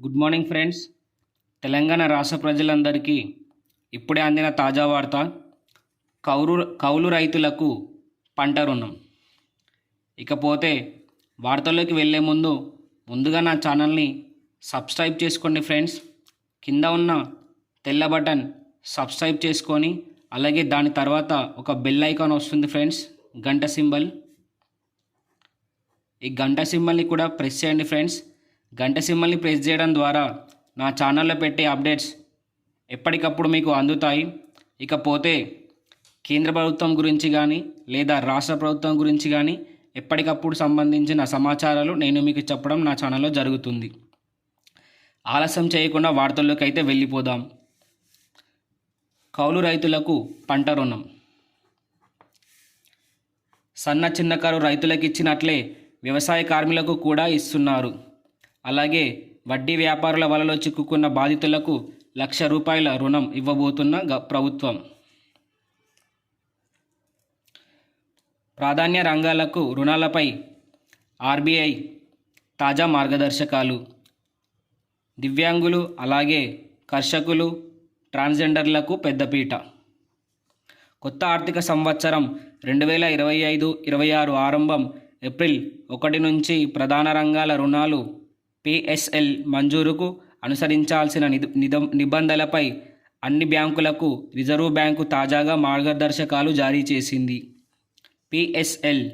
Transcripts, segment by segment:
Good morning friends Telangana రాష్ట్ర ప్రజలందరికీ ఇప్పుడే అందిన తాజా వార్త కౌలు కౌలు రైతులకు పంట రుణం. ఇకపోతే వార్తల్లోకి వెళ్ళే ముందు ముందుగా నా ఛానల్ని సబ్స్క్రైబ్ చేసుకోండి ఫ్రెండ్స్ కింద ఉన్న తెల్ల బటన్ సబ్స్క్రైబ్ చేసుకొని అలాగే దాని తర్వాత ఒక బెల్ ఐకాన్ వస్తుంది ఫ్రెండ్స్ గంట సింబల్. ఈ గంట సింబల్ని కూడా ప్రెస్ చేయండి ఫ్రెండ్స్ గంట సింబల్ని ప్రెస్ చేయడం ద్వారా నా ఛానల్లో పెట్టే అప్డేట్స్ ఎప్పటికప్పుడు మీకు అందుతాయి. ఇకపోతే కేంద్ర ప్రభుత్వం గురించి కానీ లేదా రాష్ట్ర ప్రభుత్వం గురించి కానీ ఎప్పటికప్పుడు సంబంధించిన సమాచారాలు నేను మీకు చెప్పడం నా ఛానల్లో జరుగుతుంది. ఆలస్యం చేయకుండా వార్తల్లోకి అయితే వెళ్ళిపోదాం. కౌలు రైతులకు పంట రుణం. సన్న చిన్నకారు రైతులకు ఇచ్చినట్లే వ్యవసాయ కార్మికులకు కూడా ఇస్తున్నారు. అలాగే వడ్డీ వ్యాపారుల వలలో చిక్కుకున్న బాధితులకు లక్ష రూపాయల రుణం ఇవ్వబోతున్న గ- ప్రభుత్వం. ప్రాధాన్య రంగాలకు రుణాలపై ఆర్బీఐ తాజా మార్గదర్శకాలు. దివ్యాంగులు అలాగే కర్షకులు ట్రాన్స్జెండర్లకు పెద్దపీట. కొత్త ఆర్థిక సంవత్సరం రెండు వేల ఇరవై ఐదు ఇరవై ఆరు ఆరంభం ఏప్రిల్ ఒకటి నుంచి ప్రధాన రంగాల రుణాలు పిఎస్ఎల్ మంజూరుకు అనుసరించాల్సిన నిద నిబంధనలపై అన్ని బ్యాంకులకు రిజర్వ్ బ్యాంకు తాజాగా మార్గదర్శకాలు జారీ చేసింది. పిఎస్ఎల్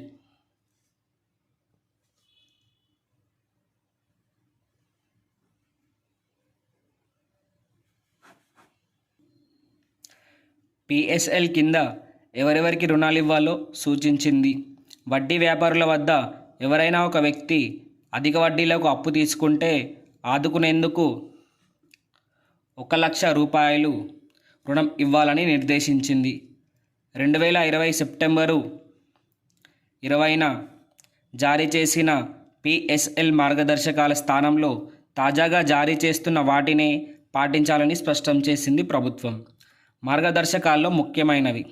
పిఎస్ఎల్ కింద ఎవరెవరికి రుణాలు ఇవ్వాలో సూచించింది. వడ్డీ వ్యాపారుల వద్ద ఎవరైనా ఒక వ్యక్తి అధిక వడ్డీలకు అప్పు తీసుకుంటే ఆదుకునేందుకు ఒక లక్ష రూపాయలు రుణం ఇవ్వాలని నిర్దేశించింది. రెండు వేల ఇరవై సెప్టెంబరు ఇరవైన జారీ చేసిన పిఎస్ఎల్ మార్గదర్శకాల స్థానంలో తాజాగా జారీ చేస్తున్న వాటినే పాటించాలని స్పష్టం చేసింది ప్రభుత్వం. మార్గదర్శకాల్లో ముఖ్యమైనవి.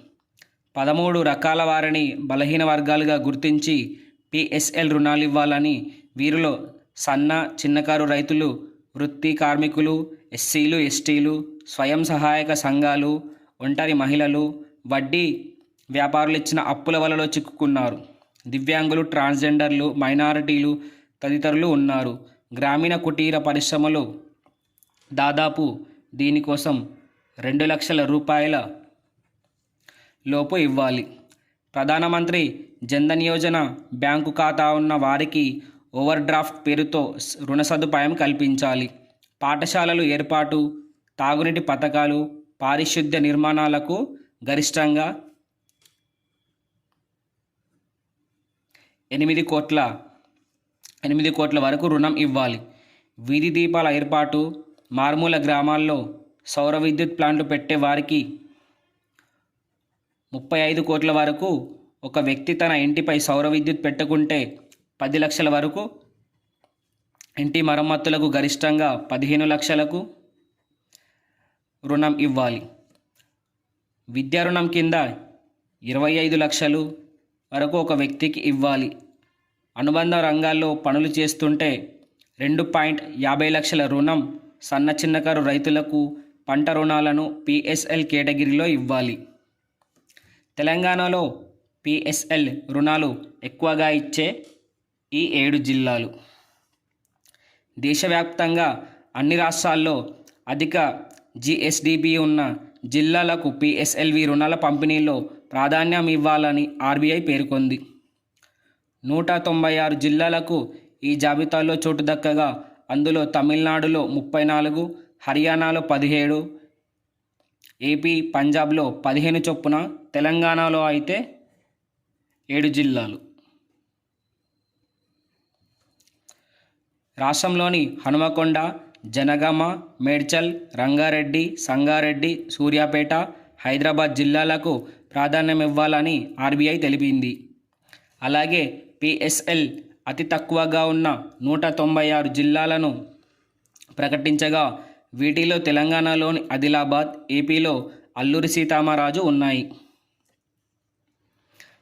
పదమూడు రకాల వారిని బలహీన వర్గాలుగా గుర్తించి పిఎస్ఎల్ రుణాలు ఇవ్వాలని వీరిలో సన్న చిన్నకారు రైతులు వృత్తి కార్మికులు ఎస్సీలు ఎస్టీలు స్వయం సహాయక సంఘాలు ఒంటరి మహిళలు వడ్డీ వ్యాపారులు ఇచ్చిన అప్పుల వలలో చిక్కుకున్నారు. దివ్యాంగులు ట్రాన్స్జెండర్లు మైనారిటీలు తదితరులు ఉన్నారు. గ్రామీణ కుటీర పరిశ్రమలు దాదాపు దీనికోసం రెండు లక్షల రూపాయల లోపు ఇవ్వాలి. ప్రధానమంత్రి జన్ధన్ యోజన బ్యాంకు ఖాతా ఉన్న వారికి ఓవర్ డ్రాఫ్ట్ పేరుతో రుణ సదుపాయం కల్పించాలి. పాఠశాలలు ఏర్పాటు తాగునీటి పథకాలు పారిశుద్ధ్య నిర్మాణాలకు గరిష్టంగా ఎనిమిది కోట్ల ఎనిమిది కోట్ల వరకు రుణం ఇవ్వాలి. వీధి దీపాల ఏర్పాటు మారుమూల గ్రామాల్లో సౌర విద్యుత్ ప్లాంట్లు పెట్టే వారికి ముప్పై ఐదు కోట్ల వరకు ఒక వ్యక్తి తన ఇంటిపై సౌర విద్యుత్ పెట్టుకుంటే పది లక్షల వరకు ఇంటి మరమ్మతులకు గరిష్టంగా పదిహేను లక్షలకు రుణం ఇవ్వాలి. విద్యా రుణం కింద ఇరవై ఐదు లక్షలు వరకు ఒక వ్యక్తికి ఇవ్వాలి. అనుబంధ రంగాల్లో పనులు చేస్తుంటే రెండు పాయింట్ యాభై లక్షల రుణం సన్న చిన్నకారు రైతులకు పంట రుణాలను పిఎస్ఎల్ కేటగిరీలో ఇవ్వాలి. తెలంగాణలో పిఎస్ఎల్ రుణాలు ఎక్కువగా ఇచ్చే ఈ ఏడు జిల్లాలు. దేశవ్యాప్తంగా అన్ని రాష్ట్రాల్లో అధిక జిఎస్డిపి ఉన్న జిల్లాలకు పిఎస్ఎల్వి రుణాల పంపిణీలో ప్రాధాన్యం ఇవ్వాలని ఆర్బీఐ పేర్కొంది. నూట తొంభై ఆరు జిల్లాలకు ఈ జాబితాలో చోటు దక్కగా అందులో తమిళనాడులో ముప్పై నాలుగు హర్యానాలో పదిహేడు ఏపీ పంజాబ్లో పదిహేను చొప్పున తెలంగాణలో అయితే ఏడు జిల్లాలు. రాష్ట్రంలోని హనుమకొండ జనగామ మేడ్చల్ రంగారెడ్డి సంగారెడ్డి సూర్యాపేట హైదరాబాద్ జిల్లాలకు ప్రాధాన్యం ఇవ్వాలని ఆర్బీఐ తెలిపింది. అలాగే పిఎస్ఎల్ అతి తక్కువగా ఉన్న నూట తొంభై ఆరు జిల్లాలను ప్రకటించగా వీటిలో తెలంగాణలోని ఆదిలాబాద్ ఏపీలో అల్లూరి సీతారామరాజు ఉన్నాయి.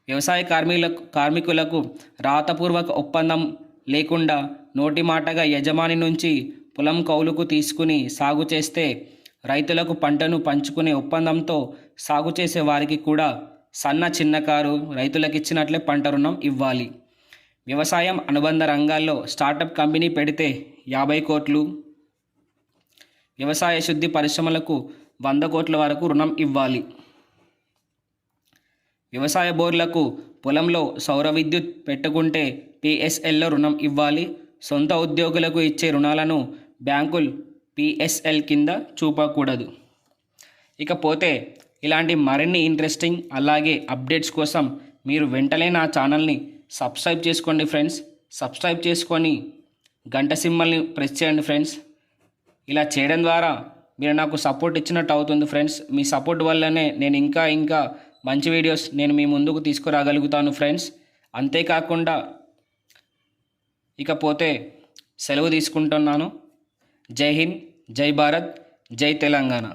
వ్యవసాయ కార్మికులకు కార్మికులకు రాతపూర్వక ఒప్పందం లేకుండా నోటి మాటగా యజమాని నుంచి పొలం కౌలుకు తీసుకుని సాగు చేస్తే రైతులకు పంటను పంచుకునే ఒప్పందంతో సాగు చేసే వారికి కూడా సన్న చిన్నకారు రైతులకు ఇచ్చినట్లే పంట రుణం ఇవ్వాలి. వ్యవసాయం అనుబంధ రంగాల్లో స్టార్టప్ కంపెనీ పెడితే యాభై కోట్లు వ్యవసాయ శుద్ధి పరిశ్రమలకు వంద కోట్ల వరకు రుణం ఇవ్వాలి. వ్యవసాయ బోర్లకు పొలంలో సౌర విద్యుత్ పెట్టుకుంటే పిఎస్ఎల్లో రుణం ఇవ్వాలి. సొంత ఉద్యోగులకు ఇచ్చే రుణాలను బ్యాంకులు పిఎస్ఎల్ కింద చూపకూడదు. ఇకపోతే ఇలాంటి మరిన్ని ఇంట్రెస్టింగ్ అలాగే అప్డేట్స్ కోసం మీరు వెంటనే నా ఛానల్ని సబ్స్క్రైబ్ చేసుకోండి ఫ్రెండ్స్. సబ్స్క్రైబ్ చేసుకొని గంట సింబల్ని ప్రెస్ చేయండి ఫ్రెండ్స్. ఇలా చేయడం ద్వారా మీరు నాకు సపోర్ట్ ఇచ్చినట్టు అవుతుంది ఫ్రెండ్స్. మీ సపోర్ట్ వల్లనే నేను ఇంకా ఇంకా మంచి వీడియోస్ నేను మీ ముందుకు తీసుకురాగలుగుతాను ఫ్రెండ్స్. అంతేకాకుండా ఇకపోతే సెలవు తీసుకుంటున్నాను. జై హింద్ జై భారత్ జై తెలంగాణ.